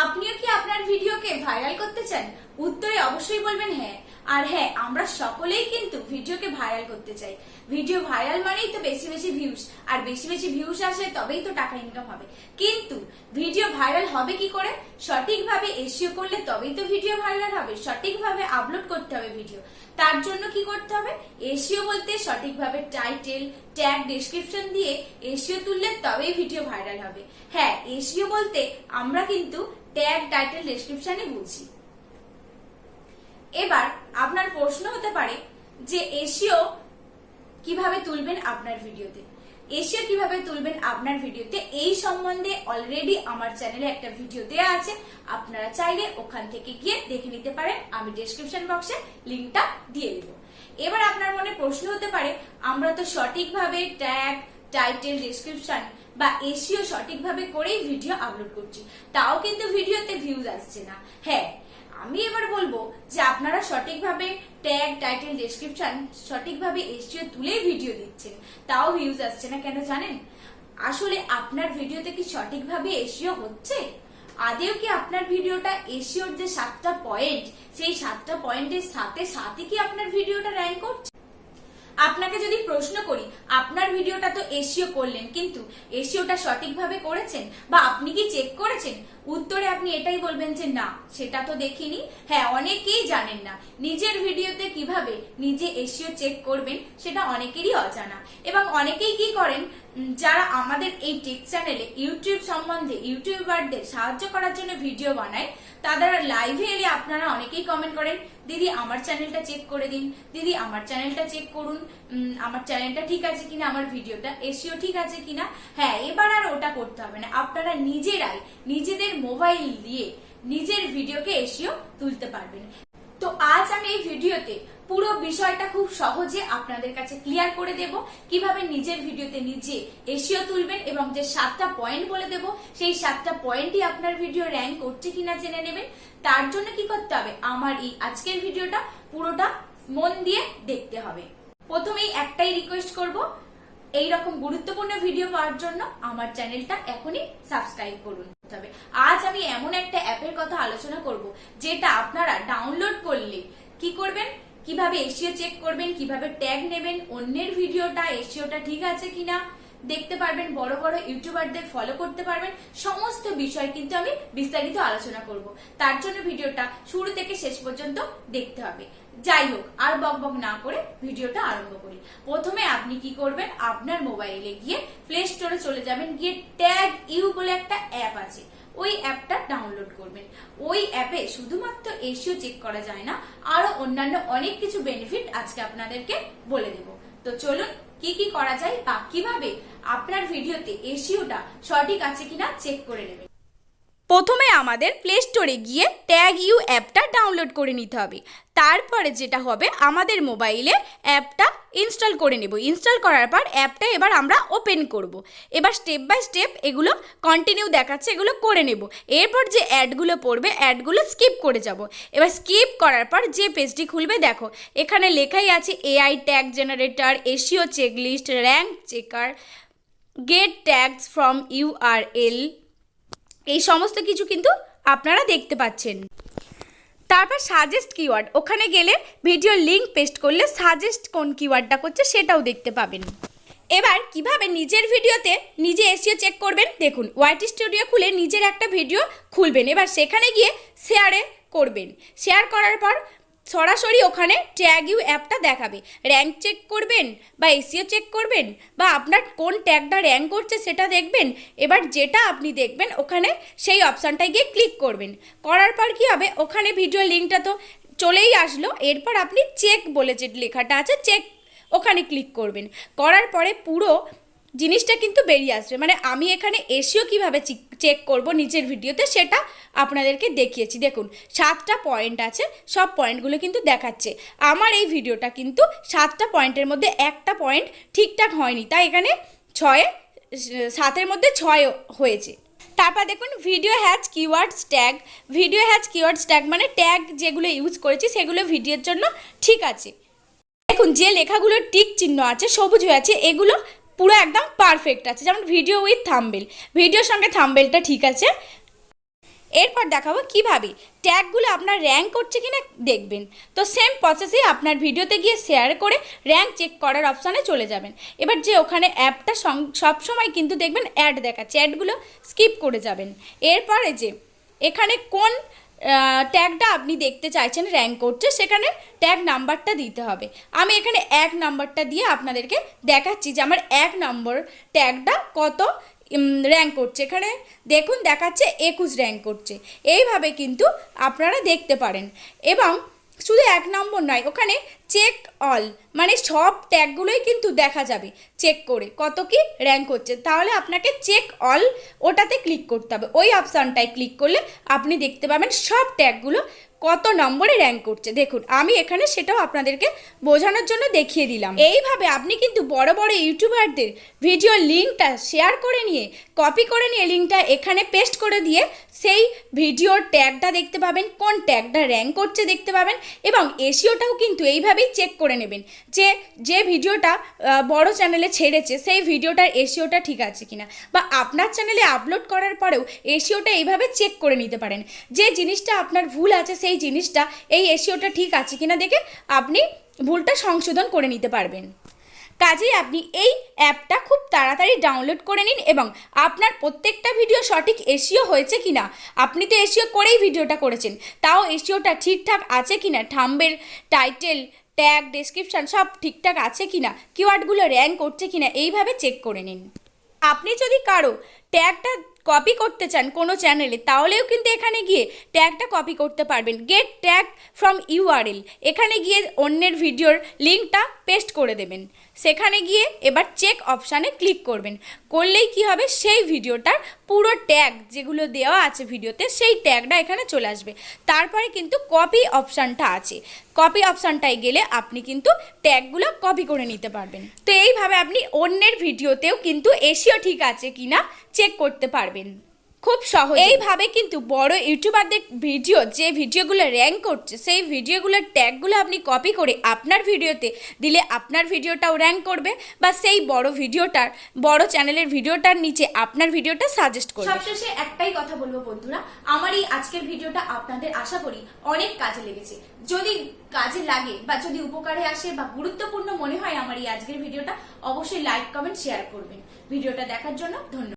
আপনিও কি আপনার ভিডিওকে ভাইরাল করতে চান? উত্তরে অবশ্যই বলবেন হ্যাঁ। আর হ্যাঁ আমরা সকলেই কিন্তু ভিডিওকে ভাইরাল করতে চাই। ভিডিও ভাইরাল মানেই তো বেশি বেশি ভিউজ আর বেশি বেশি ভিউজ আসে তবেই তো টাকা ইনকাম হবে। কিন্তু ভিডিও ভাইরাল হবে কি করে? সঠিকভাবে এসিও করলে তবেই তো ভিডিও ভাইরাল হবে, সঠিকভাবে আপলোড করতে হবে ভিডিও তার জন্য কি করতে হবে? এসিও বলতে সঠিকভাবে টাইটেল ট্যাগ ডেসক্রিপশন দিয়ে এসিও তুললে তবেই ভিডিও ভাইরাল হবে। হ্যাঁ এসিও বলতে আমরা কিন্তু ট্যাগ টাইটেল ডেসক্রিপশনই বুঝি। এবার আপনার প্রশ্ন হতে পারে যে এসিও কীভাবে তুলবেন আপনার ভিডিওতে? এসিও কীভাবে তুলবেন আপনার ভিডিওতে? এই সম্বন্ধে অলরেডি আমার চ্যানেলে একটা ভিডিও দেওয়া আছে। আপনারা চাইলে ওখান থেকে গিয়ে দেখে নিতে পারেন। আমি ডেসক্রিপশন বক্সে লিংকটা দিয়ে দেব। এবার আপনার মনে প্রশ্ন হতে পারে, আমরা তো সঠিকভাবে ট্যাগ টাইটেল ডেসক্রিপশন বা এসিও সঠিকভাবে করেই ভিডিও আপলোড করছি। তাও কিন্তু ভিডিওতে ভিউজ আসছে না। হ্যাঁ আমি এবার বলব যে আপনারা সঠিকভাবে ট্যাগ টাইটেল ডেসক্রিপশন সঠিকভাবে এসিও তুলে ভিডিও দিচ্ছেন। তাও ভিউজ আসছে না কেন জানেন? আসলে আপনার ভিডিওতে কি সঠিকভাবে এসিও হচ্ছে? আদেও কি আপনার ভিডিওটা এসিওর যে সাতটা পয়েন্ট সেই সাতটা পয়েন্টের সাথে সাথে কি আপনার ভিডিওটা র্যাঙ্ক করছে? আপনাকে যদি প্রশ্ন করি, আপনার ভিডিওটা তো এসিও করলেন, কিন্তু এসিওটা সঠিকভাবে করেছেন বা আপনি কি চেক করেছেন? উত্তরে আপনি এটাই বলবেন যে না, সেটা তো দেখিনি। হ্যাঁ অনেকেই জানেন না নিজের ভিডিওতে কীভাবে নিজে এসিও চেক করবেন, সেটা অনেকেরই অজানা। এবং অনেকেই কি করেন যারা আমাদের এই টেক চ্যানেলে ইউটিউব সম্বন্ধে ইউটিউবারদের সাহায্য করার জন্য ভিডিও বানায়, তাদের লাইভে এলে আপনারা অনেকেই কমেন্ট করেন, দিদি, আমার চ্যানেলটা চেক করে দিন, দিদি, আমার চ্যানেলটা চেক করুন আমার চ্যানেলটা ঠিক আছে কিনা, আমার ভিডিওটা এসিও ঠিক আছে কিনা? হ্যাঁ এবার আর ওটা করতে হবে না। আপনারা নিজেরাই নিজেদের মোবাইল দিয়ে নিজের ভিডিওকে এসিও তুলতে পারবেন। তো আজ আমি এই ভিডিওতে পুরো বিষয়টা খুব সহজে আপনাদের কাছে ক্লিয়ার করে দেব। কীভাবে নিজের ভিডিওতে নিজে এসিও তুলবেন এবং যে সাতটা পয়েন্ট বলে দেব, সেই সাতটা পয়েন্টই আপনার ভিডিও র্যাঙ্ক করছে কিনা জেনে নেবেন। তার জন্য কি করতে হবে? আমার এই আজকের ভিডিওটা পুরোটা মন দিয়ে দেখতে হবে। প্রথমেই একটাই রিকোয়েস্ট করব এই রকম গুরুত্বপূর্ণ ভিডিও পাওয়ার জন্য আমার চ্যানেলটা এখনই সাবস্ক্রাইব করুন। তবে আজ আমি এমন একটা অ্যাপের কথা আলোচনা করব, যেটা আপনারা ডাউনলোড করলে কি করবেন? কীভাবে এসিও চেক করবেন? কীভাবে ট্যাগ নেবেন? অন্যের ভিডিওটা এসিওটা ঠিক আছে কিনা? দেখতে পারবেন, বড় বড় ইউটিউবারদের ফলো করতে পারবেন। সমস্ত বিষয় কিন্তু আমি বিস্তারিত আলোচনা করব। তার জন্য ভিডিওটা শুরু থেকে শেষ পর্যন্ত দেখতে হবে। যাই হোক, আর বক বক না করে ভিডিওটা আরম্ভ করি। প্রথমে আপনি কি করবেন? আপনার মোবাইলে গিয়ে প্লে স্টোরে চলে যাবেন। গিয়ে ট্যাগ ইউ বলে একটা অ্যাপ আছে। ওই অ্যাপটা ডাউনলোড করবেন। ওই অ্যাপে শুধুমাত্র এসিও চেক করা যায় না, আরও অন্যান্য অনেক কিছু বেনিফিট আজকে আপনাদেরকে বলে দেব। তো চলুন কি কি করা যায় বা কীভাবে আপনার ভিডিওতে এসিওটা সঠিক আছে কিনা চেক করে নেবেন। প্রথমে আমাদের প্লে স্টোরে গিয়ে ট্যাগ ইউ অ্যাপটা ডাউনলোড করে নিতে হবে। তারপরে যেটা হবে, আমাদের মোবাইলে অ্যাপটা ইনস্টল করে নেব। ইনস্টল করার পর অ্যাপটা এবার আমরা ওপেন করব। এবার স্টেপ বাই স্টেপ এগুলো কন্টিনিউ দেখাচ্ছে, এগুলো করে নেব। এরপর যে অ্যাডগুলো পড়বে অ্যাডগুলো স্কিপ করে যাব। এবার স্কিপ করার পর যে পেজটি খুলবে, দেখো, এখানে লেখাই আছে AI tag generator SEO checklist rank checker get tags from URL এই সমস্ত কিছু কিন্তু আপনারা দেখতে পাচ্ছেন। তারপর সাজেস্ট কিওয়ার্ড ওখানে গেলে ভিডিও লিঙ্ক পেস্ট করলে সাজেস্ট কোন কিওয়ার্ডটা করছে সেটাও দেখতে পাবেন। এবার কীভাবে নিজের ভিডিওতে নিজে এসিও চেক করবেন, দেখুন ওয়াইটি স্টুডিও খুলে নিজের একটা ভিডিও খুলবেন। এবার সেখানে গিয়ে শেয়ারে করবেন। শেয়ার করার পর সরাসরি ওখানে ট্যাগ ইউ অ্যাপটা দেখাবে। র্যাঙ্ক চেক করবেন বা এসিও চেক করবেন বা আপনার কোন ট্যাগটা র্যাঙ্ক করছে সেটা দেখবেন। এবার যেটা আপনি দেখবেন ওখানে সেই অপশানটায় গিয়ে ক্লিক করবেন। করার পর কি হবে? ওখানে ভিডিও লিঙ্কটা তো চলেই আসলো। এরপর আপনি চেক বলে যে লেখাটা আছে চেক ওখানে ক্লিক করবেন। করার পরে পুরো জিনিসটা কিন্তু বেরিয়ে আসবে। মানে আমি এখানে এসিও কীভাবে চেক করব নিচের ভিডিওতে সেটা আপনাদেরকে দেখিয়েছি। দেখুন, সাতটা পয়েন্ট আছে, সব পয়েন্টগুলো কিন্তু দেখাচ্ছে। আমার এই ভিডিওটা কিন্তু সাতটা পয়েন্টের মধ্যে একটা পয়েন্ট ঠিকঠাক হয়নি। তাই এখানে ছয়ে, সাতের মধ্যে ছয় হয়েছে। তারপর দেখুন video has keywords tag video has keywords tag মানে ট্যাগ যেগুলো ইউজ করেছি সেগুলো ভিডিওর জন্য ঠিক আছে। দেখুন, যে লেখাগুলো টিক চিহ্ন আছে, সবুজ হয়ে আছে, এগুলো পুরো একদম পারফেক্ট আছে। যেমন ভিডিও উইথ থাম্বেল ভিডিওর সঙ্গে থাম্বেলটা ঠিক আছে। এরপর দেখাবো কীভাবে ট্যাগগুলো আপনার র্যাঙ্ক করছে কিনা দেখবেন। তো সেম প্রসেসে আপনার ভিডিওতে গিয়ে শেয়ার করে র্যাঙ্ক চেক করার অপশানে চলে যাবেন। এবার যে ওখানে অ্যাপটা সবসময় কিন্তু দেখবেন অ্যাড দেখাচ্ছে। অ্যাডগুলো স্কিপ করে যাবেন। এরপরে যে এখানে কোন ট্যাগটা আপনি দেখতে চাইছেন র্যাঙ্ক করছে সেখানে ট্যাগ নাম্বারটা দিতে হবে। আমি এখানে এক নাম্বারটা দিয়ে আপনাদেরকে দেখাচ্ছি যে আমার এক নম্বর ট্যাগটা কত র্যাঙ্ক করছে। এখানে দেখুন, দেখাচ্ছে একুশ র্যাঙ্ক করছে। এইভাবে কিন্তু আপনারা দেখতে পারেন। এবং শুধু এক নম্বর নয়, ওখানে চেক অল মানে সব ট্যাগগুলোই কিন্তু দেখা যাবে। চেক করে। কত কি? র্যাঙ্ক হচ্ছে। তাহলে আপনাকে চেক অল ওটাতে ক্লিক করতে হবে। ওই অপশানটায় ক্লিক করলে আপনি দেখতে পাবেন সব ট্যাগগুলো কত নম্বরে র্যাঙ্ক করছে? দেখুন, আমি এখানে সেটাও আপনাদেরকে বোঝানোর জন্য দেখিয়ে দিলাম। এইভাবে আপনি কিন্তু বড় বড় ইউটিউবারদের ভিডিও লিঙ্কটা শেয়ার করে নিয়ে কপি করে নিয়ে লিঙ্কটা এখানে পেস্ট করে দিয়ে সেই ভিডিওর ট্যাগটা দেখতে পাবেন, কোন ট্যাগটা র্যাঙ্ক করছে দেখতে পাবেন এবং এসিওটাও কিন্তু এইভাবেই চেক করে নেবেন যে যে ভিডিওটা বড় চ্যানেলে ছেড়েছে, সেই ভিডিওটার এসিওটা ঠিক আছে কিনা। বা আপনার চ্যানেলে আপলোড করার পরেও এসিওটা এইভাবে চেক করে নিতে পারেন। যে জিনিসটা আপনার ভুল আছে, সেই জিনিসটা, এই এসিওটা ঠিক আছে কিনা দেখে আপনি ভুলটা সংশোধন করে নিতে পারবেন। কাজেই আপনি এই অ্যাপটা খুব তাড়াতাড়ি ডাউনলোড করে নিন এবং আপনার প্রত্যেকটা ভিডিও সঠিক এসিও হয়েছে কিনা, আপনি তো এসিও করেই ভিডিওটা করেছেন, তাও এসিওটা ঠিকঠাক আছে কিনা থাম্বের টাইটেল, ট্যাগ ডেসক্রিপশন সব ঠিকঠাক আছে কিনা কিওয়ার্ডগুলো র্যাঙ্ক করছে কিনা, এইভাবে চেক করে নিন। আপনি যদি কারও ট্যাগটা কপি করতে চান কোনো চ্যানেলে তাহলেও কিন্তু এখানে গিয়ে ট্যাগটা কপি করতে পারবেন। গেট ট্যাগ ফ্রম ইউআরএল এখানে গিয়ে অন্যের ভিডিওর লিঙ্কটা পেস্ট করে দেবেন। সেখানে গিয়ে এবার চেক অপশানে ক্লিক করবেন। করলেই কি হবে? সেই ভিডিওটার পুরো ট্যাগ যেগুলো দেওয়া আছে ভিডিওতে, সেই ট্যাগটা এখানে চলে আসবে। তারপরে কিন্তু কপি অপশানটা আছে। কপি অপশানটায় গেলে আপনি কিন্তু ট্যাগগুলো কপি করে নিতে পারবেন। তো এইভাবে আপনি অন্যের ভিডিওতেও কিন্তু এসিও ঠিক আছে কিনা চেক করতে পারবেন। খুব সহজ। এইভাবে কিন্তু বড় ইউটিউবারদের ভিডিও যে ভিডিওগুলো র্যাঙ্ক করছে সেই ভিডিওগুলোর ট্যাগগুলো আপনি কপি করে আপনার ভিডিওতে দিলে আপনার ভিডিওটাও র্যাঙ্ক করবে বা সেই বড় ভিডিওটার বড় চ্যানেলের ভিডিওটার নিচে আপনার ভিডিওটা সাজেস্ট করবে। সবশেষে একটাই কথা বলব বন্ধুরা আমার এই আজকের ভিডিওটা আপনাদের আশা করি অনেক কাজে লেগেছে। যদি কাজে লাগে বা যদি উপকারে আসে বা গুরুত্বপূর্ণ মনে হয় আমার এই আজকের ভিডিওটা অবশ্যই লাইক কমেন্ট শেয়ার করবেন। ভিডিওটা দেখার জন্য ধন্যবাদ।